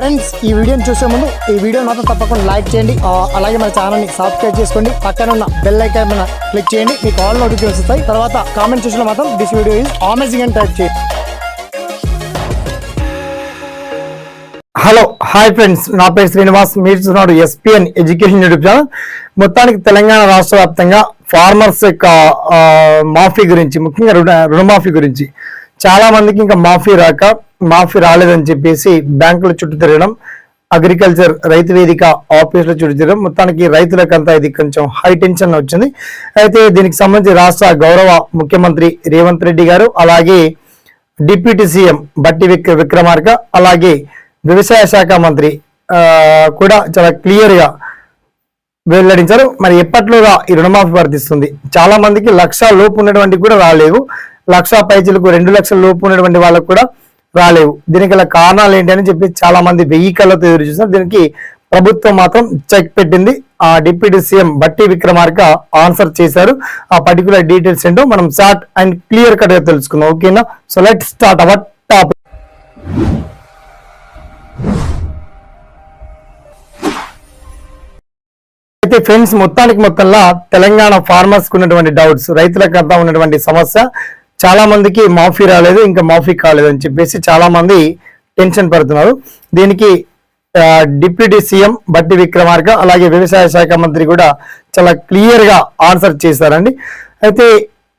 Friends ఈ వీడియోని చూసే ముందు ఈ వీడియో మాత్రం తప్పకుండా లైక్ చేయండి. అలాగే మన ఛానల్ని సబ్స్క్రైబ్ చేసుకోండి. పక్కన ఉన్న బెల్ ఐకాన్ మీద క్లిక్ చేయండి. మీకు ఆల్ నోటిఫికేషన్ వస్తాయి. తర్వాత కామెంట్ చూసిన మాత్రం దిస్ వీడియో ఈజ్ అమేజింగ్ అని టైప్ చేయండి. హలో హాయ్ ఫ్రెండ్స్ నా పేరు శ్రీనివాస్. మీరు చూస్తున్నారు ఎస్పీఎన్ ఎడ్యుకేషన్ యూట్యూబ్ ఛానల్ మొత్తానికి తెలంగాణ రాష్ట్ర వ్యాప్తంగా ఫార్మర్స్ యొక్క మాఫీ గురించి ముఖ్యంగా రుణ రుణమాఫీ గురించి చాలా మందికి ఇంకా మాఫీ రాక మాఫీ రాలేదని చెప్పేసి బ్యాంకుల చుట్టూ తిరగడం అగ్రికల్చర్ రైతు వేదిక ఆఫీసుల చుట్టూ తిరగడం మొత్తానికి రైతులకంతా ఇది కొంచెం హై టెన్షన్ వచ్చింది. అయితే దీనికి సంబంధించి రాష్ట్ర గౌరవ ముఖ్యమంత్రి రేవంత్ రెడ్డి గారు అలాగే డిప్యూటీ సీఎం బట్టి విక్ విక్రమార్క అలాగే వ్యవసాయ శాఖ మంత్రి కూడా చాలా క్లియర్గా వెల్లడించారు. మరి ఎప్పట్లోగా ఈ రుణమాఫీ వర్తిస్తుంది? చాలా మందికి లక్ష లోపు ఉన్నటువంటి కూడా రాలేవు. లక్ష పైచలకు రెండు లక్షల లోపు ఉన్నటువంటి వాళ్ళకు కూడా రాలేవు. దీనికి గల కారణాలు ఏంటి అని చెప్పి చాలా మంది వెయ్యి కళ్ళతో ఎదురు చూస్తున్నారు. దీనికి ప్రభుత్వం మాత్రం చెక్ పెట్టింది. ఆ డిప్యూటీ సీఎం బట్టి విక్రమార్క ఆన్సర్ చేశారు. ఆ పర్టికులర్ డీటెయిల్స్ ఏంటో మనం షార్ట్ అండ్ క్లియర్ కట్గా తెలుసుకుందాం. ఓకేనా? So let start our topic. అయితే ఫ్రెండ్స్ మొత్తానికి మొత్తంలో తెలంగాణ ఫార్మర్స్కు ఉన్నటువంటి డౌట్స్ రైతులకు అంతా ఉన్నటువంటి సమస్య చాలా మందికి మాఫీ రాలేదు ఇంకా మాఫీ కాలేదు అని చెప్పేసి చాలా మంది టెన్షన్ పడుతున్నారు. దీనికి డిప్యూటీ సీఎం బట్టి విక్రమార్క అలాగే వ్యవసాయ శాఖ మంత్రి కూడా చాలా క్లియర్గా ఆన్సర్ చేశారండి. అయితే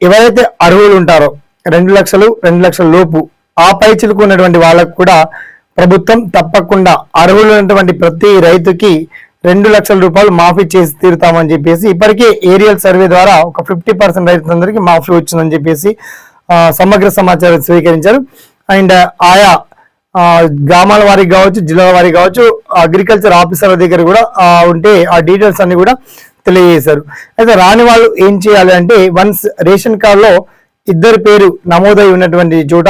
ఎవరైతే అర్హులు ఉంటారో రెండు లక్షలు రెండు లక్షల లోపు ఆ పై ఉన్నటువంటి వాళ్ళకు కూడా ప్రభుత్వం తప్పకుండా అర్హులైనటువంటి ప్రతి రైతుకి రెండు లక్షల రూపాయలు మాఫీ చేసి తీరుతామని చెప్పేసి ఇప్పటికే ఏరియల్ సర్వే ద్వారా ఒక ఫిఫ్టీ పర్సెంట్ రైతులందరికీ మాఫీ వచ్చిందని చెప్పేసి సమగ్ర సమాచారం స్వీకరించారు. అండ్ ఆయా గ్రామాల వారికి కావచ్చు జిల్లాల వారికి కావచ్చు అగ్రికల్చర్ ఆఫీసర్ల దగ్గర కూడా ఉంటే ఆ డీటెయిల్స్ అన్ని కూడా తెలియజేశారు. అయితే రాని వాళ్ళు ఏం చేయాలి అంటే వన్స్ రేషన్ కార్డులో ఇద్దరి పేరు నమోదై ఉన్నటువంటి చోట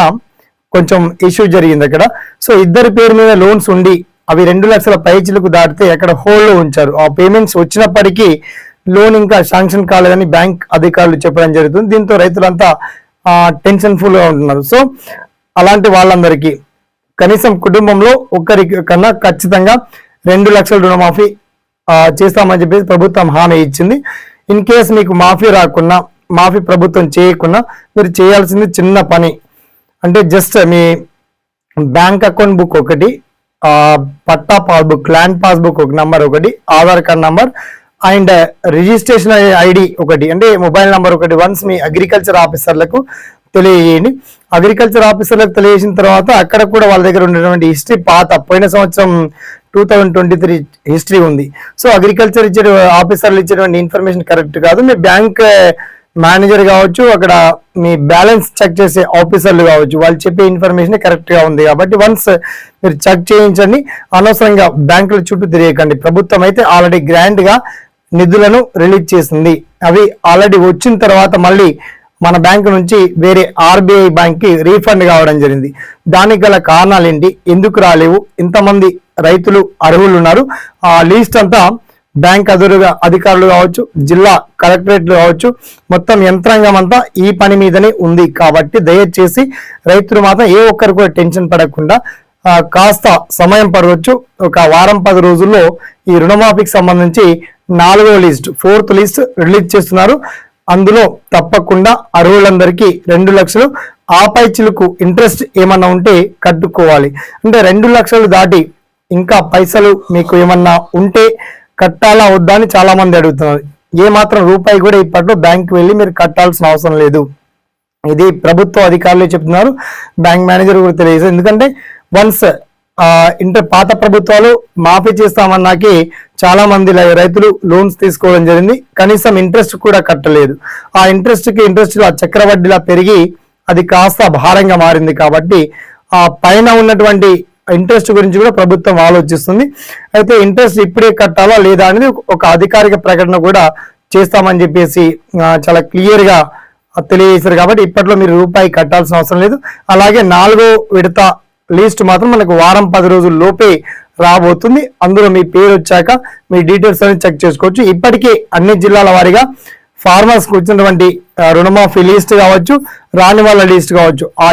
కొంచెం ఇష్యూ జరిగింది అక్కడ. సో ఇద్దరి పేరు మీద లోన్స్ ఉండి అవి రెండు లక్షల పైచీలకు దాటితే అక్కడ హోల్డ్లో ఉంచారు. ఆ పేమెంట్స్ వచ్చినప్పటికీ లోన్ ఇంకా శాంక్షన్ కాలేదని బ్యాంక్ అధికారులు చెప్పడం జరుగుతుంది. దీంతో రైతులంతా టెన్షన్ ఫుల్గా ఉంటున్నారు. సో అలాంటి వాళ్ళందరికీ కనీసం కుటుంబంలో ఒక్కరి కన్నా ఖచ్చితంగా రెండు లక్షల రుణమాఫీ చేస్తామని చెప్పేసి ప్రభుత్వం హామీ ఇచ్చింది. ఇన్ కేస్ మీకు మాఫీ రాకున్నా మాఫీ ప్రభుత్వం చేయకుండా మీరు చేయాల్సింది చిన్న పని. అంటే జస్ట్ మీ బ్యాంక్ అకౌంట్ బుక్ ఒకటి పట్టా పాస్బుక్ ల్యాండ్ పాస్బుక్ ఒక నంబర్ ఒకటి Aadhaar card number and registration ID ఒకటి అంటే మొబైల్ నంబర్ ఒకటి వన్స్ మీ అగ్రికల్చర్ ఆఫీసర్లకు తెలియజేయండి. అగ్రికల్చర్ ఆఫీసర్లకు తెలియజేసిన తర్వాత అక్కడ కూడా వాళ్ళ దగ్గర ఉన్నటువంటి హిస్టరీ పాత పోయిన సంవత్సరం two thousand twenty three history ఉంది. సో అగ్రికల్చర్ ఇచ్చే ఆఫీసర్లు ఇచ్చేటువంటి ఇన్ఫర్మేషన్ కరెక్ట్ కాదు. మీ బ్యాంక్ మేనేజర్ కావచ్చు అక్కడ మీ బ్యాలెన్స్ చెక్ చేసే ఆఫీసర్లు కావచ్చు వాళ్ళు చెప్పే ఇన్ఫర్మేషన్ కరెక్ట్గా ఉంది కాబట్టి వన్స్ మీరు చెక్ చేయించండి. అనవసరంగా బ్యాంకుల చుట్టూ తిరగకండి ప్రభుత్వం అయితే ఆల్రెడీ గ్రాండ్గా నిధులను రిలీజ్ చేసింది. అవి ఆల్రెడీ వచ్చిన తర్వాత మళ్ళీ మన బ్యాంకు నుంచి వేరే ఆర్బీఐ బ్యాంక్కి రీఫండ్ కావడం జరిగింది. దానికి గల కారణాలు ఏంటి? ఎందుకు రాలేవు? ఇంతమంది రైతులు అర్హులు ఉన్నారు. ఆ లిస్ట్ అంతా బ్యాంక్ అదురుగా అధికారులు కావచ్చు జిల్లా కలెక్టరేట్లు కావచ్చు మొత్తం యంత్రాంగం అంతా ఈ పని మీదనే ఉంది. కాబట్టి దయచేసి రైతులు మాత్రం ఏ ఒక్కరు కూడా టెన్షన్ పడకుండా కాస్త సమయం పడవచ్చు. ఒక వారం పది రోజుల్లో ఈ రుణమాఫీకి సంబంధించి నాలుగో లిస్ట్ ఫోర్త్ లిస్ట్ రిలీజ్ చేస్తున్నారు. అందులో తప్పకుండా అర్హులందరికీ రెండు లక్షలు ఆపై చిలుకు ఇంట్రెస్ట్ ఏమన్నా ఉంటే కట్టుకోవాలి. అంటే రెండు లక్షలు దాటి ఇంకా పైసలు మీకు ఏమన్నా ఉంటే కట్టాలా వద్దా అని చాలా మంది అడుగుతున్నారు. ఏ మాత్రం రూపాయి కూడా ఇప్పట్లో బ్యాంక్ వెళ్ళి మీరు కట్టాల్సిన అవసరం లేదు. ఇది ప్రభుత్వ అధికారులే చెప్తున్నారు. బ్యాంక్ మేనేజర్ కూడా తెలియదు ఎందుకంటే వన్స్ ఇంటర్ పాత ప్రభుత్వాలు మాఫీ చేస్తామన్నాకి చాలా మంది రైతులు లోన్స్ తీసుకోవడం జరిగింది. కనీసం ఇంట్రెస్ట్ కూడా కట్టలేదు. ఆ ఇంట్రెస్ట్కి ఇంట్రెస్ట్ ఆ చక్రవడ్డీలా పెరిగి అది కాస్త భారంగా మారింది కాబట్టి ఆ పైన ఉన్నటువంటి ఇంట్రెస్ట్ గురించి కూడా ప్రభుత్వం ఆలోచిస్తుంది. అయితే ఇంట్రెస్ట్ ఇప్పుడే కట్టాలా లేదా అనేది ఒక అధికారిక ప్రకటన కూడా చేస్తామని చెప్పేసి చాలా క్లియర్గా తెలియజేశారు కాబట్టి ఇప్పట్లో మీరు రూపాయి కట్టాల్సిన అవసరం లేదు. అలాగే నాలుగో విడత లిస్ట్ మాత్రం మనకు వారం పది రోజుల లోపే రాబోతుంది. అందులో మీ పేరు వచ్చాక మీ డీటెయిల్స్ అనేది చెక్ చేసుకోవచ్చు. ఇప్పటికే అన్ని జిల్లాల వారీగా ఫార్మర్స్కు వచ్చినటువంటి రుణమాఫీ లిస్ట్ కావచ్చు రాని వాళ్ళ లిస్ట్ కావచ్చు. ఆ